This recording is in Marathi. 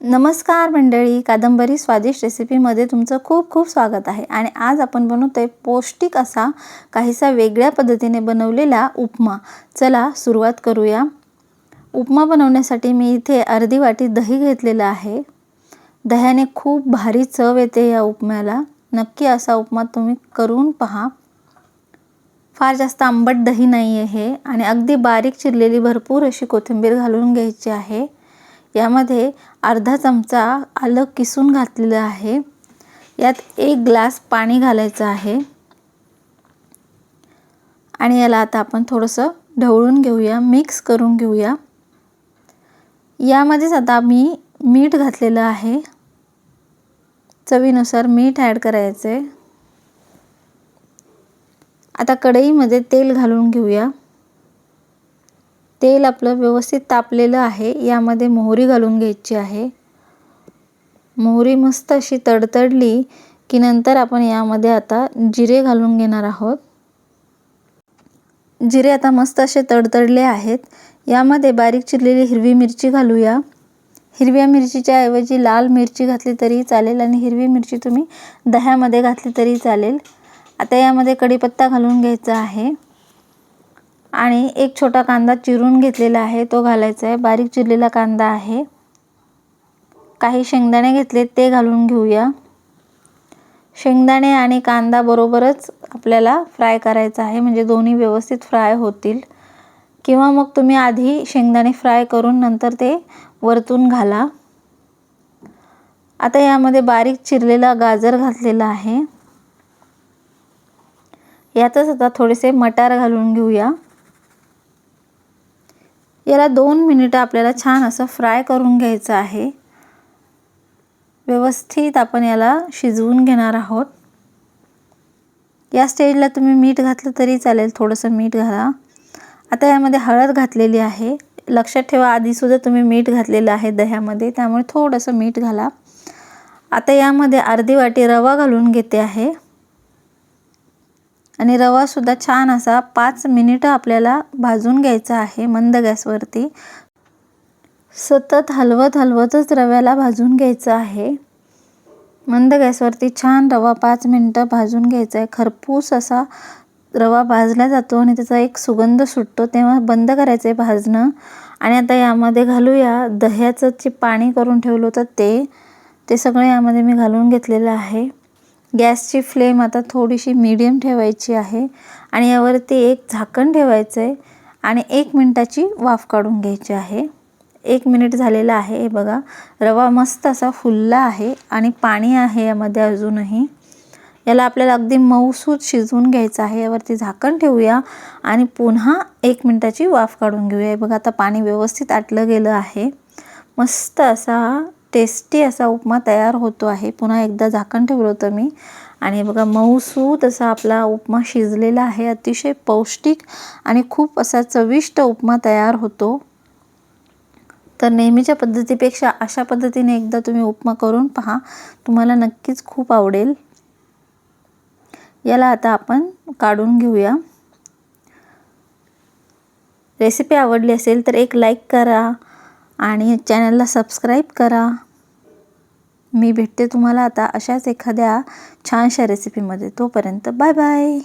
नमस्कार मंडळी कादंबरी स्वादिष्ट रेसिपीमध्ये तुमचं खूप खूप स्वागत आहे. आणि आज आपण बनवतो आहे पौष्टिक असा काहीसा वेगळ्या पद्धतीने बनवलेला उपमा. चला सुरुवात करूया. उपमा बनवण्यासाठी मी इथे अर्धी वाटी दही घेतलेलं आहे. दह्याने खूप भारी चव येते या उपम्याला. नक्की असा उपमा तुम्ही करून पहा. फार जास्त आंबट दही नाही आहे आणि अगदी बारीक चिरलेली भरपूर अशी कोथिंबीर घालून घ्यायची आहे. यामध्ये अर्धा चमचा आलं किसून घातलेलं आहे. यात एक ग्लास पाणी घालायचं आहे. आणि याला आता आपण थोडंसं ढवळून घेऊया मिक्स करून घेऊया. यामध्येच आता मी मीठ घातलेलं आहे. चवीनुसार मीठ ॲड करायचं आहे आता कढईमध्ये तेल घालून घेऊया. तेल आपलं व्यवस्थित तापलेलं आहे. यामध्ये मोहरी घालून घ्यायची आहे. मोहरी मस्त अशी तडतडली की नंतर आपण यामध्ये आता जिरे घालून घेणार आहोत. जिरे आता मस्त असे तडतडले आहेत. यामध्ये बारीक चिरलेली हिरवी मिरची घालूया. हिरव्या मिरचीच्या ऐवजी लाल मिरची घातली तरी चालेल आणि हिरवी मिरची तुम्ही दह्यामध्ये घातली तरी चालेल. आता यामध्ये कढीपत्ता घालून घ्यायचा आहे. आणि एक छोटा कांदा चिरून घेतलेला आहे तो घालायचा आहे. बारीक चिरलेला कांदा आहे. काही शेंगदाणे घेतले ते घालून घेऊया. शेंगदाणे आणि कांदा बरोबरच आपल्याला फ्राय करायचा आहे म्हणजे दोन्ही व्यवस्थित फ्राय होतील. किंवा मग तुम्ही आधी शेंगदाणे फ्राय करून नंतर ते वरतून घाला. आता यामध्ये बारीक चिरलेला गाजर घातलेला आहे. यातच आता थोडेसे मटार घालून घेऊया. याला दोन मिनिटं आपल्याला छान असं फ्राय करून घ्यायचं आहे. व्यवस्थित आपण याला शिजवून घेणार आहोत. या स्टेजला तुम्ही मीठ घातलं तरी चालेल थोडंसं मीठ घाला. आता यामध्ये हळद घातलेली आहे. लक्षात ठेवा आधीसुद्धा तुम्ही मीठ घातलेलं आहे दह्यामध्ये त्यामुळे थोडंसं मीठ घाला. आता यामध्ये अर्धी वाटी रवा घालून घेते आहे. आणि रवासुद्धा छान असा पाच मिनिटं आपल्याला भाजून घ्यायचा आहे मंद गॅसवरती. सतत हलवत हलवतच रव्याला भाजून घ्यायचं आहे. मंद गॅसवरती छान रवा पाच मिनटं भाजून घ्यायचा आहे खरपूस असा रवा भाजला जातो आणि त्याचा एक सुगंध सुटतो तेव्हा बंद करायचं आहे भाजणं. आणि आता यामध्ये घालूया दह्याचं जे पाणी करून ठेवलं होतं ते ते सगळं यामध्ये मी घालून घेतलेलं आहे. गॅसची फ्लेम आता थोडीशी मीडियम ठेवायची आहे. आणि यावरती एक झाकण ठेवायचं आहे आणि एक मिनटाची वाफ काढून घ्यायची आहे. एक मिनिट झालेलं आहे हे बघा. रवा मस्त असा फुलला आहे आणि पाणी आहे यामध्ये अजूनही. याला आपल्याला अगदी मऊसूत शिजवून घ्यायचं आहे. यावरती झाकण ठेवूया आणि पुन्हा एक मिनटाची वाफ काढून घेऊया. हे बघा आता पाणी व्यवस्थित आटलं गेलं आहे. मस्त असा टेस्टी असा उपमा तयार होतो आहे. पुन्हा एकदा झाकण ठेवलं होतं मी. आणि बघा मऊसूत असा आपला उपमा शिजलेला आहे. अतिशय पौष्टिक आणि खूप असा चविष्ट उपमा तयार होतो. तर नेहमीच्या पद्धतीपेक्षा अशा पद्धतीने एकदा तुम्ही उपमा करून पहा. तुम्हाला नक्कीच खूप आवडेल. याला आता आपण काढून घेऊया. रेसिपी आवडली असेल तर एक लाईक करा. आणि चॅनलला सबस्क्राईब करा. मी भेटते तुम्हाला आता अशाच एखाद्या छानशा रेसिपीमध्ये तोपर्यंत बाय बाय.